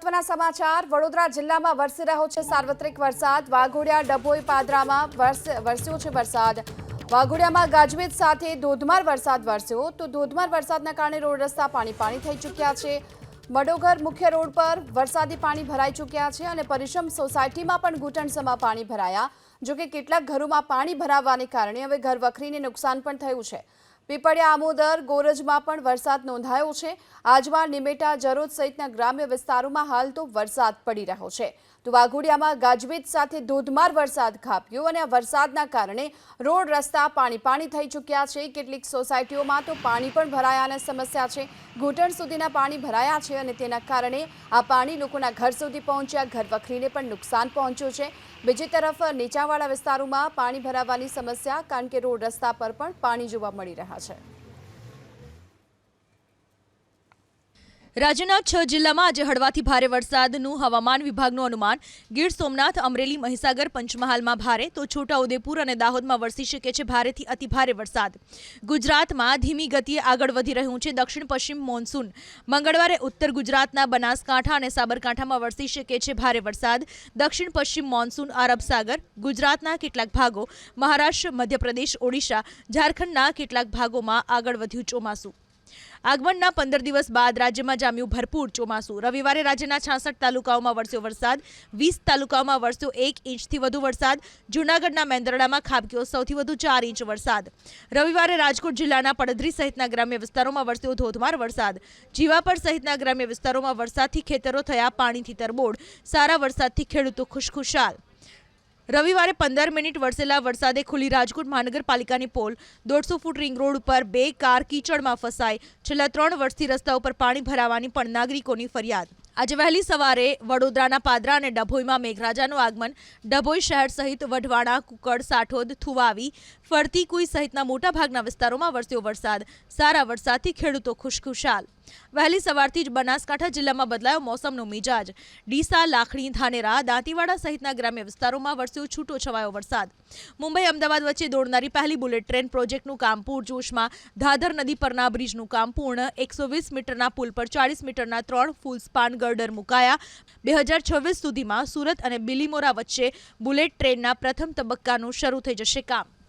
મહત્વના સમાચાર. વડોદરા જિલ્લામાં વરસી રહ્યો છે સાર્વત્રિક વરસાદ. વાઘોડિયા, ડભોઈ, પાદરામાં વરસ- વરસ્યો છે વરસાદ. વાઘોડિયામાં ગાજવીજ સાથે ધોધમાર વરસાદ વરસ્યો. તો ધોધમાર વરસાદના કારણે રોડ રસ્તા પાણી પાણી થઈ ચૂક્યા છે. મડોગર મુખ્ય રોડ પર વરસાદી પાણી ભરાઈ ચૂક્યા છે અને પરિશ્રમ સોસાયટીમાં પણ ઘૂંટણસમાં પાણી ભરાયા. જોકે કેટલાક ઘરોમાં પાણી ભરાવાને કારણે હવે ઘર વખરીને નુકસાન પણ થયું છે. પીપળિયા આમોદર ગોરજમાં પણ વરસાદ નોંધાયો છે. આજવા નિમેટા જરોદ સહિતના ગ્રામ્ય વિસ્તારોમાં હાલ તો વરસાદ પડી રહ્યો છે. તો વાઘોડિયામાં ગાજવીજ સાથે ધોધમાર વરસાદ ખાપ્યો અને આ વરસાદના કારણે રોડ રસ્તા પાણી પાણી થઈ ચૂક્યા છે. કેટલીક સોસાયટીઓમાં તો પાણી પણ ભરાયાની સમસ્યા છે. ઘૂંટણ સુધીના પાણી ભરાયા છે અને તેના કારણે આ પાણી લોકોના ઘર સુધી પહોંચ્યા. ઘર વખરીને પણ નુકસાન પહોંચ્યું છે. બીજી તરફ નીચાણવાળા વિસ્તારોમાં પાણી ભરાવાની સમસ્યા, કારણ કે રોડ રસ્તા પર પણ પાણી જોવા મળી રહ્યા છે. રાજ્યના છ જિલ્લામાં આજે હળવાથી ભારે વરસાદનું હવામાન વિભાગનું અનુમાન. ગીર સોમનાથ, અમરેલી, મહીસાગર પંચમહાલમાં ભારે, તો છોટાઉદેપુર અને દાહોદમાં વરસી શકે છે ભારેથી અતિભારે વરસાદ. ગુજરાતમાં ધીમી ગતિએ આગળ વધી રહ્યું છે દક્ષિણ પશ્ચિમ મોન્સૂન. મંગળવારે ઉત્તર ગુજરાતના બનાસકાંઠા અને સાબરકાંઠામાં વરસી શકે છે ભારે વરસાદ. દક્ષિણ પશ્ચિમ મોન્સૂન અરબ સાગર, ગુજરાતના કેટલાક ભાગો, મહારાષ્ટ્ર, મધ્યપ્રદેશ, ઓડિશા, ઝારખંડના કેટલાક ભાગોમાં આગળ વધ્યું ચોમાસું. આગમનના પંદર દિવસ બાદ રાજ્યમાં જામ્યું ભરપૂર ચોમાસું. રવિવારે રાજ્યના છાસઠ તાલુકાઓમાં વરસ્યો વરસાદ, વીસ તાલુકાઓમાં વરસ્યો એક ઇંચથી વધુ વરસાદ, જૂનાગઢના મેંદરડામાં ખાબક્યો સૌથી વધુ ચાર ઇંચ વરસાદ. રવિવારે રાજકોટ જિલ્લાના પડધરી સહિતના ગ્રામ્ય વિસ્તારોમાં વરસ્યો ધોધમાર વરસાદ. જીવાપર સહિતના ગ્રામ્ય વિસ્તારોમાં વરસાદથી ખેતરો થયા પાણીથી તરબોળ. સારા વરસાદથી ખેડૂતો ખુશખુશાલ. રવિવારે પંદર મિનિટ વરસેલા વરસાદે ખુલ્લી રાજકોટ મહાનગરપાલિકાની પોલ દોઢસો ફૂટ રિંગ રોડ ઉપર બે કાર કીચડમાં ફસાઈ. છેલ્લા ત્રણ વર્ષથી રસ્તા ઉપર પાણી ભરાવાની પણ નાગરિકોની ફરિયાદ. આજે વહેલી સવારે વડોદરાના પાદરા અને ડભોઈમાં મેઘરાજાનું આગમન. ડભોઈ શહેર સહિત વઢવાણા કુકડ, સાઠોદ, થુવાવી ફરતી કુઈ સહિતના મોટાભાગના વિસ્તારોમાં વરસ્યો વરસાદ. સારા વરસાદથી ખેડૂતો ખુશખુશાલ. વહેલી સવારથી જ બનાસકાંઠા જિલ્લામાં બદલાયો મોસમનો મિજાજ. ડીસા, લાખણી, ધાનેરા, દાંતીવાડા સહિતના ગ્રામ્ય વિસ્તારોમાં વરસ્યો છૂટો છવાયો વરસાદ. મુંબઈ, અમદાવાદ વચ્ચે દોડનારી પહેલી બુલેટ ટ્રેન પ્રોજેક્ટનું કામ પૂરજોશમાં. ધાધર નદી પરના બ્રિજનું કામ પૂર્ણ. એકસો વીસ મીટરના પુલ પર ચાળીસ મીટરના ત્રણ ફૂલ સ્પાન ગર્ડર મુકાયા. બે હજાર છવ્વીસ સુધીમાં સુરત અને બિલીમોરા વચ્ચે બુલેટ ટ્રેનના પ્રથમ તબક્કાનું શરૂ થઈ જશે કામ.